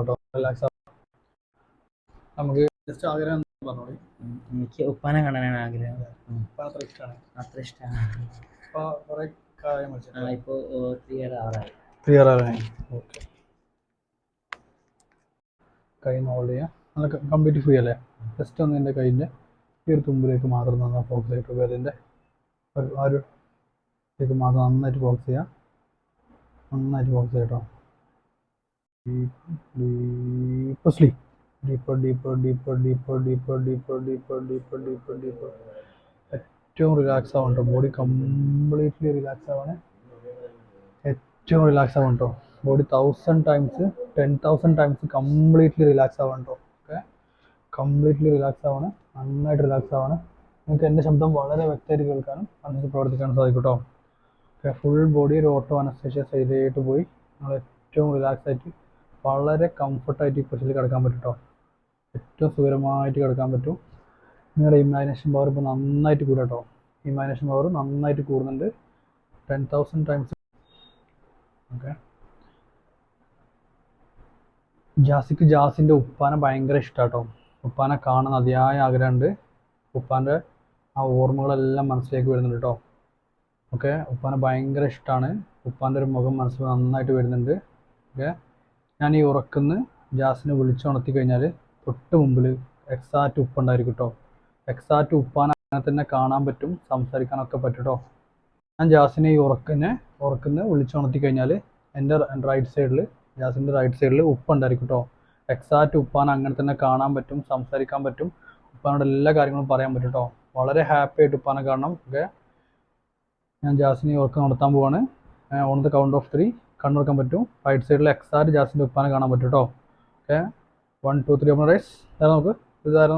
കേട്ടോ റിലാക്സ് നമുക്ക് ജസ്റ്റ് ആഗ്രഹം പറഞ്ഞോളി. എനിക്ക് ഉപ്പാനെ കാണാനാണ് ആഗ്രഹം. ഇപ്പം അത്ര ഇഷ്ടമാണ് അത്ര ഇഷ്ടമാണ് അപ്പോൾ കുറേ കാര്യം വെച്ചിട്ട് ആ ഇപ്പോൾ ത്രീ ഇയർ ആറായി ക്ലിയർ ആകാനായി ഓക്കെ കൈ ഹോൾഡ് ചെയ്യാം. നല്ല കംപ്ലീറ്റ് ഫ്രീ അല്ലേ? ജസ്റ്റ് ഒന്ന് എന്റെ കൈയിന്റെ ഈ ഒരു തുമ്പിലേക്ക് മാത്രം നന്നായി ഫോക്കസ് ചെയ്തിട്ട് ഒരു ആ ഒരു ഇതിലേക്ക് മാത്രം നന്നായിട്ട് ഫോക്കസ് ചെയ്യാം. നന്നായിട്ട് ഫോക്കസ് ചെയ്യട്ടോ deep sleep deeper deeper deeper deeper deeper deeper deeper deeper deeper deeper. ഏറ്റവും റിലാക്സ് ആവണം ബോഡി കംപ്ലീറ്റ്ലി റിലാക്സ് ആവണേ? ഏറ്റവും റിലാക്സ് ആവണം body thousand times ten thousand times completely relax ആവണം കേട്ടോ ഓക്കെ കംപ്ലീറ്റ്ലി റിലാക്സ് ആവണം? നന്നായിട്ട് റിലാക്സ് ആവണം? നിങ്ങൾക്ക് എന്റെ ശബ്ദം വളരെ വ്യക്തമായിട്ട് കേൾക്കാനും അനുസരിച്ച് പ്രവർത്തിക്കാനും സാധിക്കും കേട്ടോ ഓക്കെ ഫുൾ ബോഡി ഒരു ഓട്ടോ അനസ്തേഷ്യ സൈഡിലായിട്ട് പോയി. നമ്മൾ ഏറ്റവും റിലാക്സ് ആയിട്ട് വളരെ കംഫർട്ടായിട്ട് ഈ പൊസിഷനിൽ കിടക്കാൻ പറ്റും കേട്ടോ ഏറ്റവും സുഖകരമായിട്ട് കിടക്കാൻ പറ്റും. നിങ്ങളുടെ ഇമാജിനേഷൻ പവർ ഇപ്പോൾ നന്നായിട്ട് കൂടും കേട്ടോ ഇമാജിനേഷൻ പവർ നന്നായിട്ട് കൂടുന്നുണ്ട്. ടെൻ തൗസൻഡ് ടൈംസ് ഓക്കെ ജാസിക്ക് ജാസിന്റെ ഉപ്പാനെ ഭയങ്കര ഇഷ്ടാട്ടോ. ഉപ്പാനെ കാണാൻ അതിയായ ആഗ്രഹമുണ്ട്. ഉപ്പാന്റെ ആ ഓർമ്മകളെല്ലാം മനസ്സിലേക്ക് വരുന്നുണ്ട് കേട്ടോ ഓക്കെ ഉപ്പാനെ ഭയങ്കര ഇഷ്ടമാണ് ഉപ്പാന്റെ ഒരു മുഖം മനസ്സിൽ നന്നായിട്ട് വരുന്നുണ്ട്. ഓക്കെ ഞാൻ ഈ ഉറക്കുന്ന ജാസിനെ വിളിച്ചുണർത്തി കഴിഞ്ഞാൽ തൊട്ട് മുമ്പിൽ എക്സാക്റ്റ് ഉപ്പുണ്ടായിരിക്കും കേട്ടോ എക്സാക്റ്റ് ഉപ്പാൻ അങ്ങനെ തന്നെ കാണാൻ പറ്റും സംസാരിക്കാനൊക്കെ പറ്റും കേട്ടോ ഞാൻ ജാസിനെ ഈ ഉറക്കിനെ ഉറക്കുന്ന വിളിച്ചുണർത്തി കഴിഞ്ഞാൽ എന്റെ റൈറ്റ് സൈഡിൽ ജാസിന്റെ റൈറ്റ് സൈഡിൽ ഉപ്പുണ്ടായിരിക്കും കേട്ടോ എക്സാക്റ്റ് ഉപ്പാൻ അങ്ങനെ തന്നെ കാണാൻ പറ്റും സംസാരിക്കാൻ പറ്റും ഉപ്പാനോട് എല്ലാ കാര്യങ്ങളും പറയാൻ പറ്റും കേട്ടോ വളരെ ഹാപ്പി ആയിട്ട് ഉപ്പാനെ കാണണം ഓക്കെ ഞാൻ ജാസിനെ ഉറക്കം നടത്താൻ പോവാണ്. On the count of three കണ്ണുറക്കാൻ പറ്റും. റൈറ്റ് സൈഡിൽ എക്സാക്റ്റ് ജാസിന്റെ ഉപ്പാനെ കാണാൻ പറ്റും കേട്ടോ okay one two three open rise ഇതാ നോക്ക്? ഇതാരാ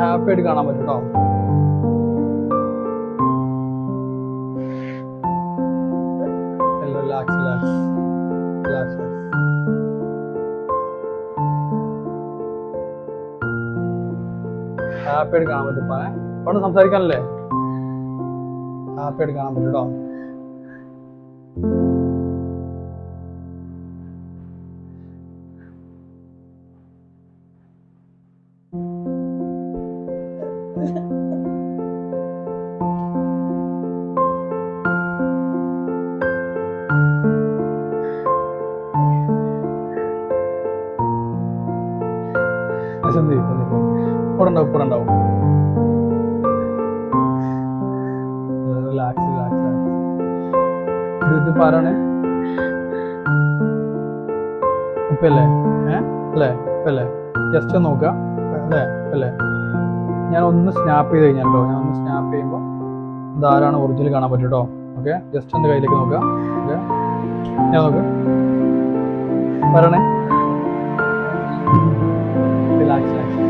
ഹാപ്പി ആയിട്ട് കാണാൻ പറ്റും കേട്ടോ റിലാക്സ് റിലാക്സ് റിലാക്സ് ഹാപ്പി ആയിട്ട് കാണാൻ പറ്റും പാനെ അവിടെ സംസാരിക്കാനല്ലേ? ഹാപ്പി ആയിട്ട് കാണാൻ പറ്റും കേട്ടോ സന്ദീപ് ഇവിടെ ഉണ്ടാവും റിലാക്സ് റിലാക്സ് ജസ്റ്റ് നോക്ക ഞാൻ ഒന്ന് സ്നാപ്പ് ചെയ്ത് കഴിഞ്ഞാലോ? ഞാൻ ഒന്ന് സ്നാപ്പ് ചെയ്യുമ്പോൾ ഇതാരാണ് ഒറിജിനൽ കാണാൻ പറ്റും കേട്ടോ ഓക്കെ ജസ്റ്റ് എന്റെ കയ്യിലേക്ക് നോക്കുക. ഓക്കെ ഞാൻ നോക്ക്. പറയണേ লাগছে